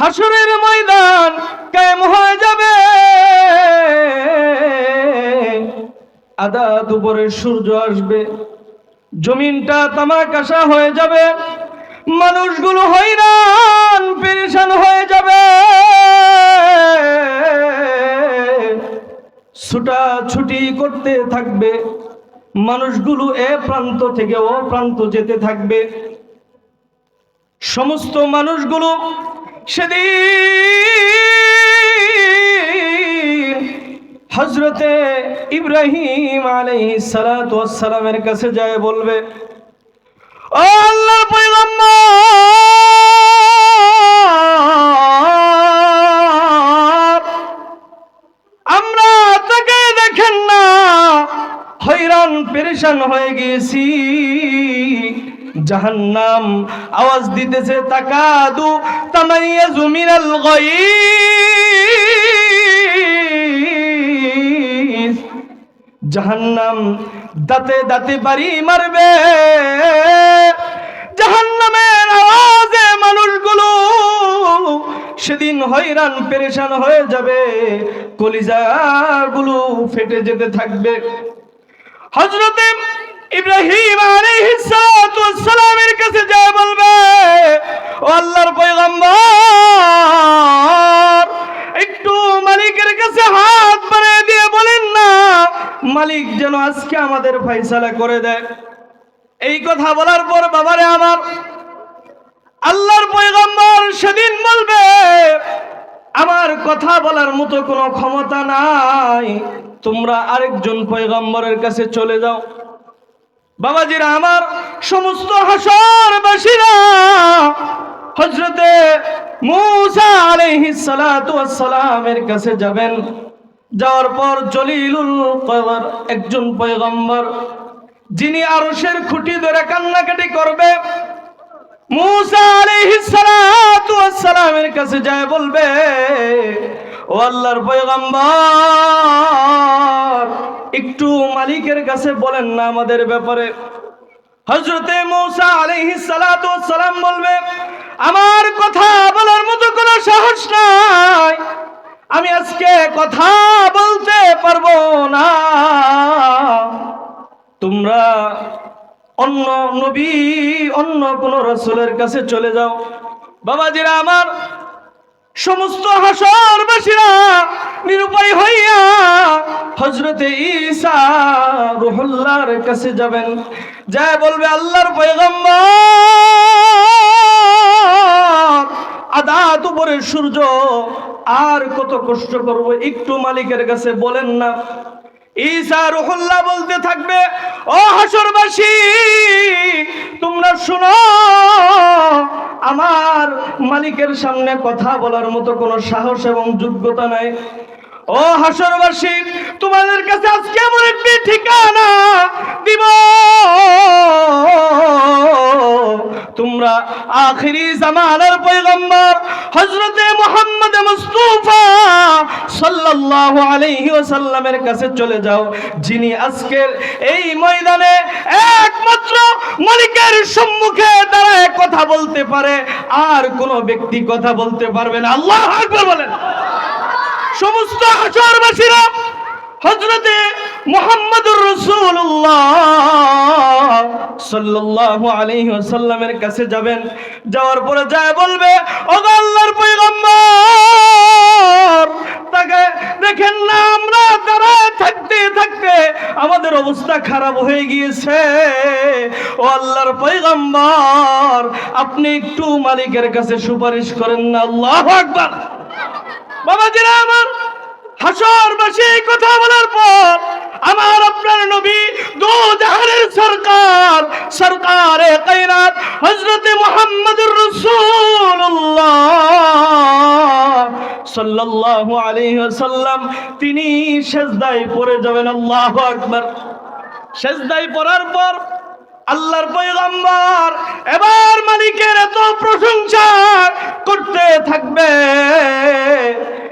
হাসরের ময়দান কায়েম হয়ে যাবে। আদা দুপুরের সূর্য আসবে, জমিনটা তামাকাশা হয়ে যাবে, মানুষগুলো হয়রান পেরেশান হয়ে যাবে। ছুটা ছুটি করতে থাকবে, মানুষগুলো এ প্রান্ত থেকে ও প্রান্ত যেতে থাকবে। সমস্ত মানুষগুলো সেদিন হজরতে ইব্রাহিম আলাইহিস সালাতু ওয়াস সালামের কাছে যায় বলবে, ও আল্লাহর আমরা তাকে দেখেন না হয়রান পেরেশান হয়ে গেছি জাহান্নাম। আওয়াজ দিতেছে, তাকাদু তামাইয়াজু মিনাল গায়িস। জাহান্নাম দাঁতে দাঁতে বাড়ি মারবে। জাহান্নামের আওয়াজে মানুষগুলো সেদিন হয়রান, পেরেশান হয়ে যাবে। কলিজাগুলো ফেটে যেতে থাকবে। হজরতে ইব্রাহিম সালামের কাছে যায় বলবে আল্লাহর পয়গম্বর, একটু মালিকের কাছে হাত বাড়িয়ে দিয়ে বলেন না, মালিক যেন আজকে আমাদের ফয়সালা করে দেয়। এই কথা বলার পর বাবারে আমার আল্লাহর পয়গম্বর সেদিন বলবে, আমার কথা বলার মতো কোনো ক্ষমতা নাই, তোমরা আরেকজন পয়গম্বরের কাছে চলে যাও। বাবাজিরা, আমার সমস্ত হাসর হাসরবাসীরা হজরতে মুসা আলাইহিস সালাতু সালামের কাছে যাবেন। যাওয়ার পর জলিলুল কদর একজন পয়গম্বর, যিনি আরশের খুঁটি ধরে কান্নাকাটি করবে, মুসা আলাইহিস সালাতু সালামের কাছে যায় বলবে ও আল্লাহর পয়গম্বর, একটু মালিকের কাছে বলেন না আমাদের ব্যাপারে। হজরতে মৌসা ওয়াস সালাম বলবে, আমার কথা বলার মতো কোনো সাহস নাই। আমি আজকে কথা বলতে পারব না। তোমরা অন্য নবী, অন্য কোন রসুলের কাছে চলে যাও। বাবাজিরা আমার সমস্ত হাসরবাসীরা নিরুপায় হইয়া হজরতে ঈসা রুহুল্লাহর কাছে যাবেন। যায় বলবে, আল্লাহর পয়গম্বর, আদাত উপরে সূর্য, আর কত কষ্ট করব? একটু মালিকের কাছে বলেন না। ঈসা রুহুল্লাহ বলতে থাকবে, ও হাসরবাসী তোমরা শোনো, আমার মালিকের সামনে কথা বলার মতো কোনো সাহস এবং যোগ্যতা নাই। ও হাসরবাসী, তোমাদের কাছে আজকে এমন একটি ঠিকানা দিব। তোমরা আখিরি জামানার পয়গম্বর হযরতে মুহাম্মদ মুস্তাফা সাল্লাল্লাহু আলাইহি ওয়াসাল্লামের কাছে চলে যাও, যিনি আজকের এই ময়দানে একমাত্র মালিকের সম্মুখে দাঁড়ায় কথা বলতে পারে, আর কোনো ব্যক্তি কথা বলতে পারবে না। আল্লাহ আকবার বলেন। সমস্ত হাসরবাসীরা হজরতে মোহাম্মদুর রসুল্লাহ সাল্লাল্লাহু আলাইহি ওয়াসাল্লামের কাছে যাবেন। যাওয়ার পরে যায় বলবে ও আল্লাহর পয়গম্বর, তাকে দেখেন না আমরা দাঁড়ায় থাকতে থাকতে আমাদের অবস্থা খারাপ হয়ে গিয়েছে। ও আল্লাহর পয়গম্বর, আপনি একটু মালিকের কাছে সুপারিশ করেন না, আল্লাহু আকবার। বাবাজিরা, আমার হাসরবাসী এই কথা বলার পর আমার আপনার নবী দু জাহানের সরকার, সরকারে কায়নাত হযরতে মুহাম্মদুর রাসূলুল্লাহ সাল্লাল্লাহু আলাইহি ওয়াসাল্লাম। তিনি সেজদায় পড়ে যাবেন, আল্লাহু আকবার। সেজদায় পড়ার পর আল্লাহর পয়গম্বর এবার মালিকের এত প্রশংসা করতে থাকবে।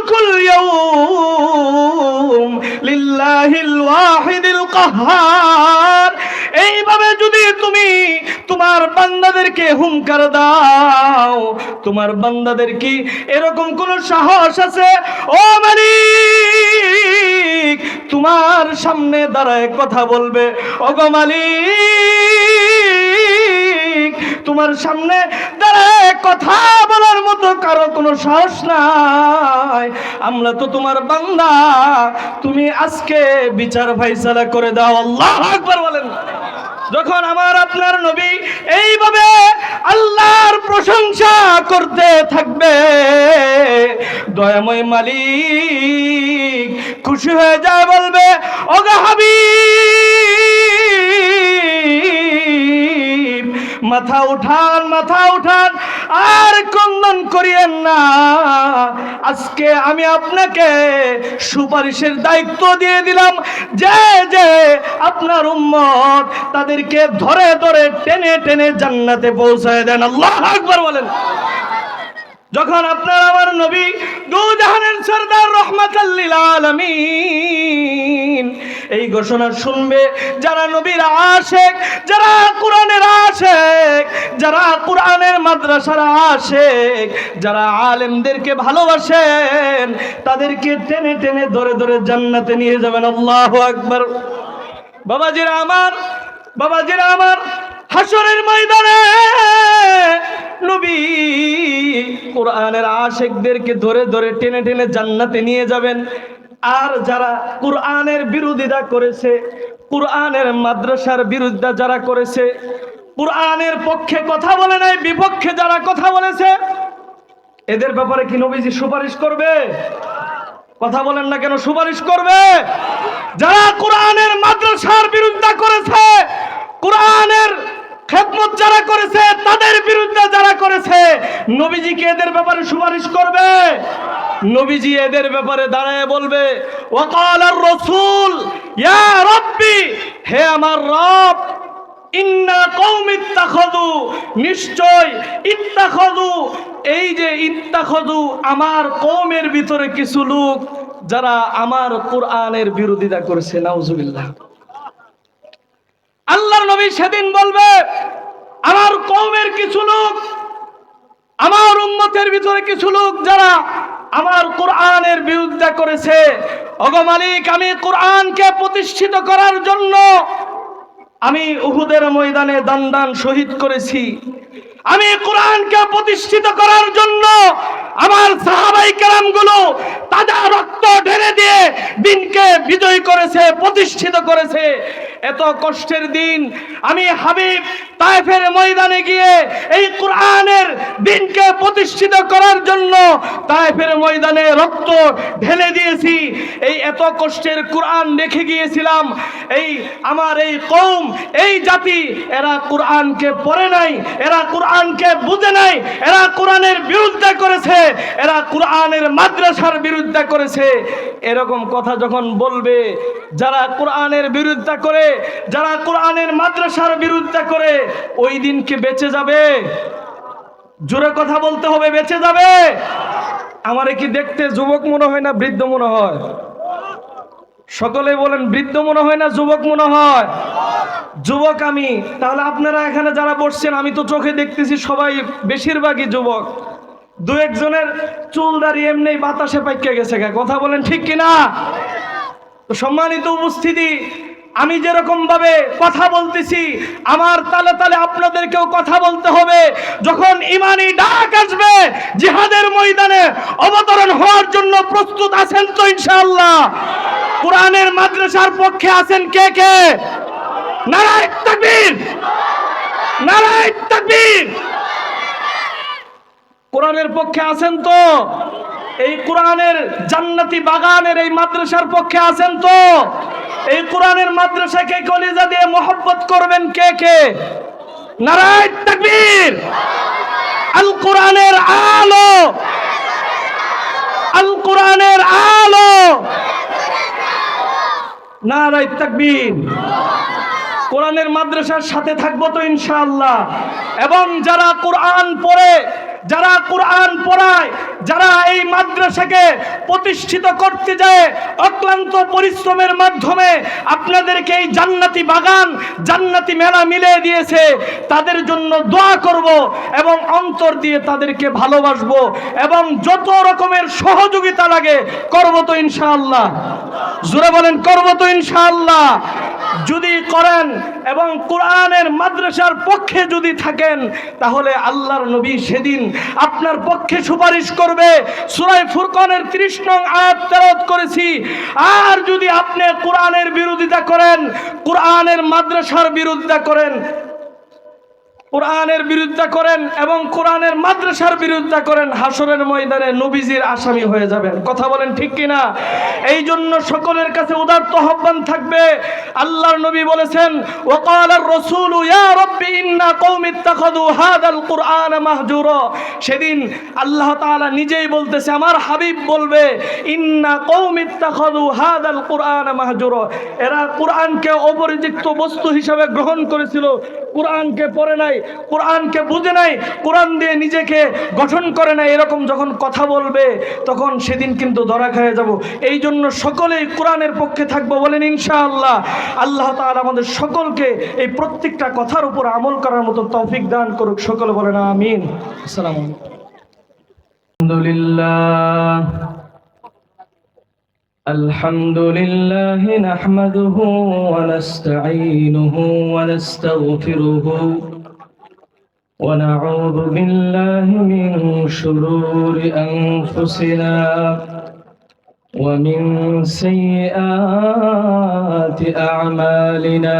মুলকুল ইয়াউম লিল্লাহিল ওয়াহিদিল কাহ্হার এইভাবে যদি তুমি তোমার বান্দাদেরকে হুঙ্কার দাও, তোমার বান্দাদের কি এরকম কোন সাহস আছে? ও মালিক, তোমার সামনে দাঁড়ায় কথা বলবে। ওগো মালিক তোমার সামনে দাঁড়ায় কথা বলার মতো কারও কোনো সাহস নাই। আমরা তো তোমার বান্দা। তুমি আজকে বিচার ফাইসালা করে দাও। আল্লাহ আকবার বলেন। যখন আমার আপনার নবী এইভাবে আল্লাহর প্রশংসা করতে থাকবে, দয়াময় মালিক খুশি হয়ে যায় বলবে, ওগা হাবিব! মাথা উঠান মাথা উঠান, আর কন্দন করিয়েন না। আজকে আমি আপনাকে সুপারিশের দায়িত্ব দিয়ে দিলাম। যে যে আপনার উম্মত তাদেরকে ধরে ধরে, টেনে টেনে জান্নাতে পৌঁছায় দেন। আল্লাহ আকবার বলেন। যখন আপনার আমার নবী দু জাহানের সরদার রহমাতাল্লিল আলামিন এই ঘোষণা শুনবে যারা নবীর আশেক, যারা কোরআনের আশেক, যারা কোরআনের মাদ্রাসার আশেক, যারা আলেমদেরকে ভালোবাসেন, তাদেরকে টেনে টেনে ধরে ধরে জান্নাতে নিয়ে যাবেন। আল্লাহ আকবার। বাবাজিরা আমার বাবাজিরা আমার হাসরের ময়দানে নবী কোরআনের আশেকদেরকে ধরে ধরে টেনে টেনে জান্নাতে নিয়ে যাবেন। আর যারা কোরআনের বিরোধিতা করেছে, কোরআনের মাদ্রাসার বিরুদ্ধে যারা করেছে, কোরআনের পক্ষে কথা বলে নাই, বিপক্ষে যারা কথা বলেছে, এদের ব্যাপারে কি নবীজি সুপারিশ করবে? কথা বলেন না কেন, সুপারিশ করবে? যারা কোরআনের মাদ্রাসার বিরুদ্ধে করেছে, কোরআনের খেদমত যারা করেছে, তাদের বিরুদ্ধে যারা করেছে নবীজিকে এদের ব্যাপারে সুপারিশ করবে? নবীজি এদের ব্যাপারে দাঁড়ায় বলবে, ওয়াকাল আর রসুল, ইয়া রব্বি, হে আমার রব, ইন্না কৌম ইত্তাখদু নিশ্চয় ইত্তাখদু এই যে ইত্তাখদু আমার কৌমের ভিতরে কিছু লোক যারা আমার কোরআনের বিরোধিতা করেছে, নাউজুবিল্লাহ। নবী সেদিন বলবে, আমার কৌমের কিছু লোক, আমার উম্মতের ভিতরে কিছু লোক যারা আমার কোরআনের বিরুদ্ধে করেছে মালিক, আমি কোরআনকে প্রতিষ্ঠিত করার জন্য আমি উহুদের ময়দানে দান দান শহীদ করেছি। আমি কোরআনকে প্রতিষ্ঠিত করার জন্য আমার সাহাবাই কেরামগুলো তাজা রক্ত ঢেলে দিয়ে দিনকে বিজয় করেছে, প্রতিষ্ঠিত করেছে। এত কষ্টের দিন আমি হাবিব তায়েফের ময়দানে গিয়ে এই কোরআনের দিনকে প্রতিষ্ঠিত করার জন্য তায়েফের ময়দানে রক্ত ঢেলে দিয়েছি। এই এত কষ্টের কোরআন রেখে গিয়েছিলাম। এই আমার এই কৌম এই জাতি, এরা কোরআনকে পড়ে নাই, এরা কোরআনকে বুঝে নাই, এরা কোরআনের বিরুদ্ধে করেছে, এরা কোরআনের মাদ্রাসার বিরুদ্ধে করেছে। এরকম কথা যখন বলবে, যারা কোরআনের বিরুদ্ধে করে যারা কোরআনের মাদ্রাসার বিরুদ্ধে করে, ওই দিনকে বেঁচে যাবে। জোরে কথা বলতে হবে, বেঁচে যাবে। আমারে কি দেখতে যুবক মনে হয় না বৃদ্ধ মনে হয়? সকলে বলেন, বৃদ্ধ মনে হয় না, যুবক মনে হয়। যুবক আমি, তাহলে আপনারা এখানে যারা বসছেন, আমি তো চোখে দেখতেছি সবাই বেশিরভাগই যুবক। দু একজনের চুল দাঁড়িয়ে এমনি বাতাসে পাইকে গেছে। কথা বলেন ঠিক কিনা? সম্মানিত উপস্থিতি আমি যেরকম ভাবে কথা বলতেছি, আমার তালে তালে আপনাদেরকেও কথা বলতে হবে। যখন ইমানি ডাক আসবে, জিহাদের ময়দানে অবতরণ হওয়ার জন্য প্রস্তুত আছেন তো ইনশাআল্লাহ। কোরআনের মাদ্রাসার পক্ষে আছেন কে কে? নারায় তাকবীর! নারায় তাকবীর! কোরআনের পক্ষে আছেন তো? এই কোরআনের জান্নাতি বাগানের এই মাদ্রাসার পক্ষে আছেন তো? এই কোরআনের মাদ্রাসাকে কলিজা দিয়ে মোহব্বত করবেন কে কে? নারায়ণ তাকবীর। আল কোরআনের আলো। আল কোরআনের আলো। নারায়ণ রাই তাকবীর। কোরআনের মাদ্রাসার সাথে থাকব তো ইনশাআল্লাহ। এবং যারা কোরআন পড়ে, যারা কোরআন পড়ায়, যারা এই মাদ্রাসাকে প্রতিষ্ঠিত করতে যায়, অক্লান্ত পরিশ্রমের মাধ্যমে আপনাদেরকে এই জান্নাতি বাগান, জান্নাতি মেলা মিলে দিয়েছে, তাদের জন্য দোয়া করব এবং অন্তর দিয়ে তাদেরকে ভালোবাসবো এবং যত রকমের সহযোগিতা লাগে, করব তো ইনশাআল্লাহ। জোরে বলেন, করব তো ইনশাআল্লাহ। যদি করেন এবং কোরআনের মাদ্রাসার পক্ষে যদি থাকেন, তাহলে আল্লাহর নবী সেদিন আপনার পক্ষে সুপারিশ করবে। সুরাই ফুরকনের ত্রিশ নং আয়াত তেরত করেছি। আর যদি আপনি কোরআনের বিরোধিতা করেন, কোরআনের মাদ্রাসার বিরোধিতা করেন কোরআনের বিরুদ্ধে করেন এবং কোরআনের মাদ্রাসার বিরুদ্ধে করেন হাসরের ময়দানে নবীজির আসামি হয়ে যাবেন। কথা বলেন ঠিক কিনা? এই জন্য সকলের কাছে উদার্ত আহ্বান থাকবে। আল্লাহর নবী বলেছেন ওকাল আর-রাসূলু সেদিন আল্লাহ তাআলা নিজেই বলতেছে, আমার হাবিব বলবে, ইন্না কওমি ইত্তাখাযু হাদাল কুরআন মাহজুরা। এরা কোরআনকে অপরিযুক্ত বস্তু হিসাবে গ্রহণ করেছিল। কোরআনকে পড়ে নাই, কোরআনকে বুঝে নাই, কোরআন দিয়ে নিজেকে গঠন করে নাই। এরকম যখন কথা বলবে, তখন সেদিন কিন্তু ধরা খেয়ে যাব। এই জন্য সকলেই কোরআনের পক্ষে থাকব বলেন ইনশাআল্লাহ। আল্লাহ তাআলা আমাদের সকলকে এই প্রত্যেকটা কথার উপর আমল করার মতো তৌফিক দান করুক সকলে বলেন আমিন আসসালামু আলাইকুম আলহামদুলিল্লাহ الحمد لله نحمده ونستعينه ونستغفره ونعوذ بالله من شرور أنفسنا ومن سيئات أعمالنا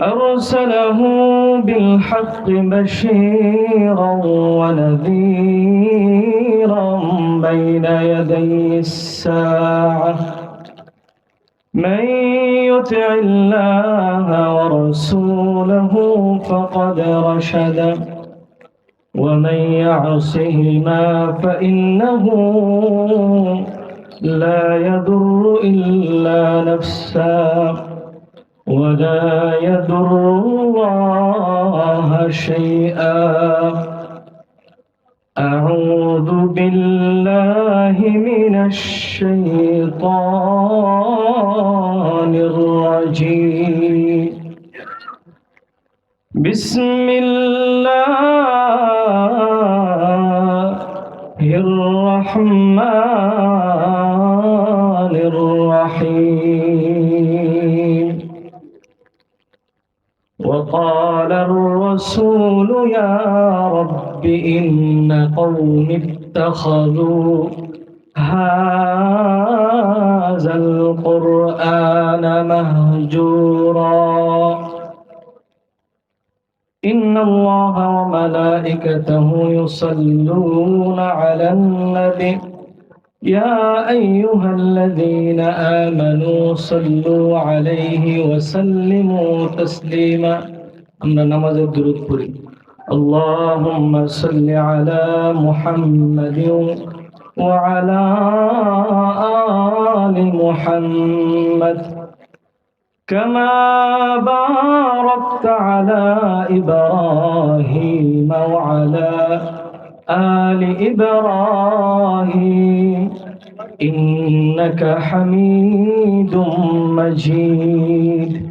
أرسله بالحق بشيرا ونذيرا بين يدي الساعة. من يطع الله ورسوله فقد رشد ومن يعصهما فإنه لا يضر إلا نفسا ولا يضر الله شيئا. أعوذ بالله من الشيطان الرجيم. بسم الله الرحمن الرسول يا رب إن قوم اتخذوا هذا القرآن مهجورا. إن الله وملائكته يصلون على النبي. يا أيها الذين آمنوا صلوا عليه وسلموا تسليما. আমরা নামাজের দূরত পড়ি اللهم صل على محمد وعلى آل محمد كما باركت على إبراهيم وعلى آل إبراهيم إنك حميد مجيد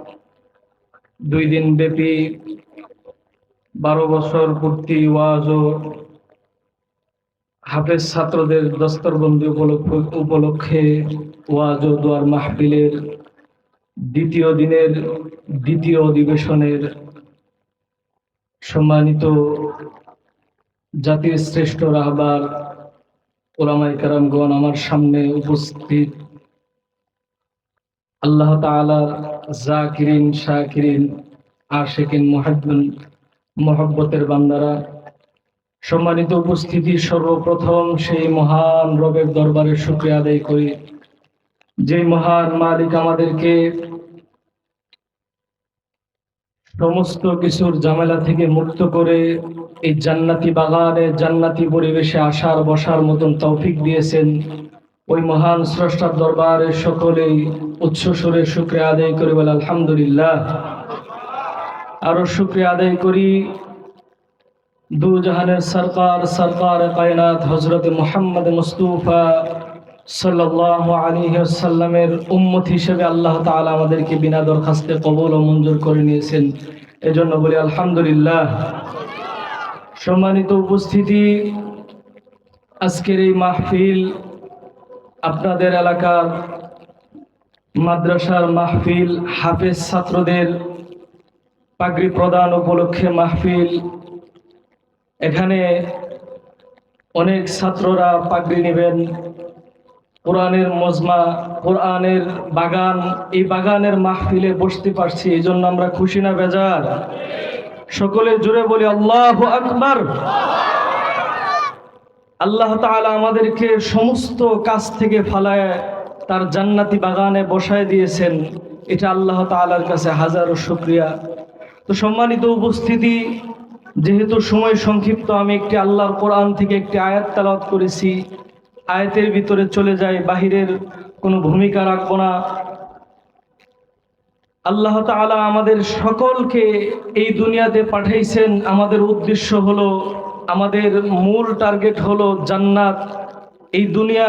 দুই দিন ব্যাপী বারো বছর পূর্তি ওয়াজ ও হাফেজ ছাত্রদের দস্তরবন্দি উপলক্ষে ওয়াজ ও দোয়ার মাহফিলের দ্বিতীয় দিনের দ্বিতীয় অধিবেশনের সম্মানিত জাতির শ্রেষ্ঠ রাহবার ওলামাই কারামগণ আমার সামনে উপস্থিত আল্লাহ জাকিরিন, শাকিরিন, আশেকিন, মুহাব্বুন, মহব্বতের বান্দারা, সম্মানিত উপস্থিতি সর্বপ্রথম সেই মহান রবের দরবারে শুক্রিয়া আদায় করি। যে মহান মালিক আমাদেরকে সমস্ত কিছুর জামেলা থেকে মুক্ত করে এই জান্নাতি বাগানে, জান্নাতি পরিবেশে আসার, বসার মতন তৌফিক দিয়েছেন। ওই মহান স্রষ্টার দরবারে সকলেই উচ্চ সুরে শুক্রিয়া আদায় করি বলে আলহামদুলিল্লাহ। আরও শুক্রিয়া আদায় করি দু জাহানের সরকার সরকার কায়নাত হজরত মোহাম্মদ মুস্তুফা সাল্লাহ আলী সাল্লামের উম্মত হিসেবে আল্লাহ তাআলা আমাদেরকে বিনা দরখাস্তে কবল ও মঞ্জুর করে নিয়েছেন। এজন্য বলি আলহামদুলিল্লাহ। সম্মানিত উপস্থিতি, আজকের এই মাহফিল আপনাদের এলাকার মাদ্রাসার মাহফিল হাফেজ ছাত্রদের পাগড়ি প্রদান উপলক্ষে মাহফিল। এখানে অনেক ছাত্ররা পাগড়ি নেবেন। কোরআনের মজমা, কোরআনের বাগান, এই বাগানের মাহফিলে বসতে পারছি এই জন্য আমরা খুশি না, বেজার। সকলে জুড়ে বলি, আল্লাহ আকবার। আল্লাহ তাআলা আমাদেরকে সমস্ত কাজ থেকে ফালায় তার জান্নাতি বাগানে বসায় দিয়েছেন। এটা আল্লাহ তাআলার কাছে হাজারো শুক্রিয়া। তো সম্মানিত উপস্থিতি, যেহেতু সময় সংক্ষিপ্ত, আমি একটি আল্লাহর কোরআন থেকে একটি আয়াত তালাওয়াত করেছি। আয়াতের ভিতরে চলে যায় বাহিরের কোনো ভূমিকা রাখব না। আল্লাহ তাআলা আমাদের সকলকে এই দুনিয়াতে পাঠাইছেন। আমাদের উদ্দেশ্য হলো আমাদের মূল টার্গেট হলো জান্নাত। এই দুনিয়া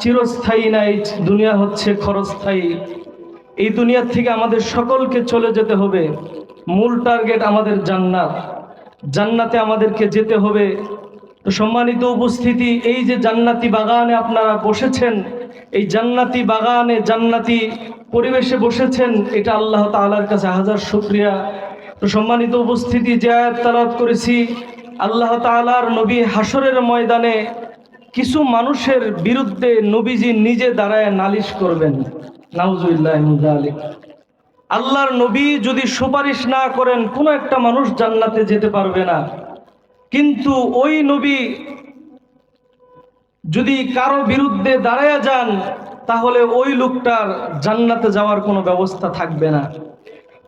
চিরস্থায়ী নাই, দুনিয়া হচ্ছে খরস্থায়ী এই দুনিয়ার থেকে আমাদের সকলকে চলে যেতে হবে। মূল টার্গেট আমাদের জান্নাত। জান্নাতে আমাদেরকে যেতে হবে। তো সম্মানিত উপস্থিতি, এই যে জান্নাতি বাগানে আপনারা বসেছেন, এই জান্নাতি বাগানে জান্নাতি পরিবেশে বসেছেন, এটা আল্লাহ তাআলার কাছে হাজার শুক্রিয়া। তো সম্মানিত উপস্থিতি, যে আয়াত তালাত করেছি আল্লাহ তাআলার নবী হাসরের ময়দানে কিছু মানুষের বিরুদ্ধে নবীজি নিজে দাঁড়ায় নালিশ করবেন। নাউজুবিল্লাহ যালিক। আল্লাহর নবী যদি সুপারিশ না করেন, কোনো একটা মানুষ জান্নাতে যেতে পারবে না। কিন্তু ওই নবী যদি কারও বিরুদ্ধে দাঁড়ায় যান, তাহলে ওই লোকটার জান্নাতে যাওয়ার কোনো ব্যবস্থা থাকবে না।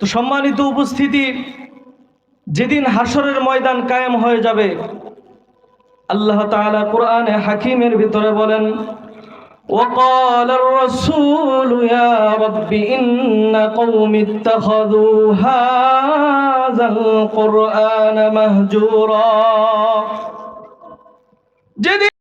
তো সম্মানিত উপস্থিতি যেদিন হাসরের ময়দান কায়েম হয়ে যাবে আল্লাহ তাআলা কোরআনে হাকিমের ভিতরে বলেন وقال الرسول يا رب إن قوم اتخذوا هذا القرآن مهجورا যেদিন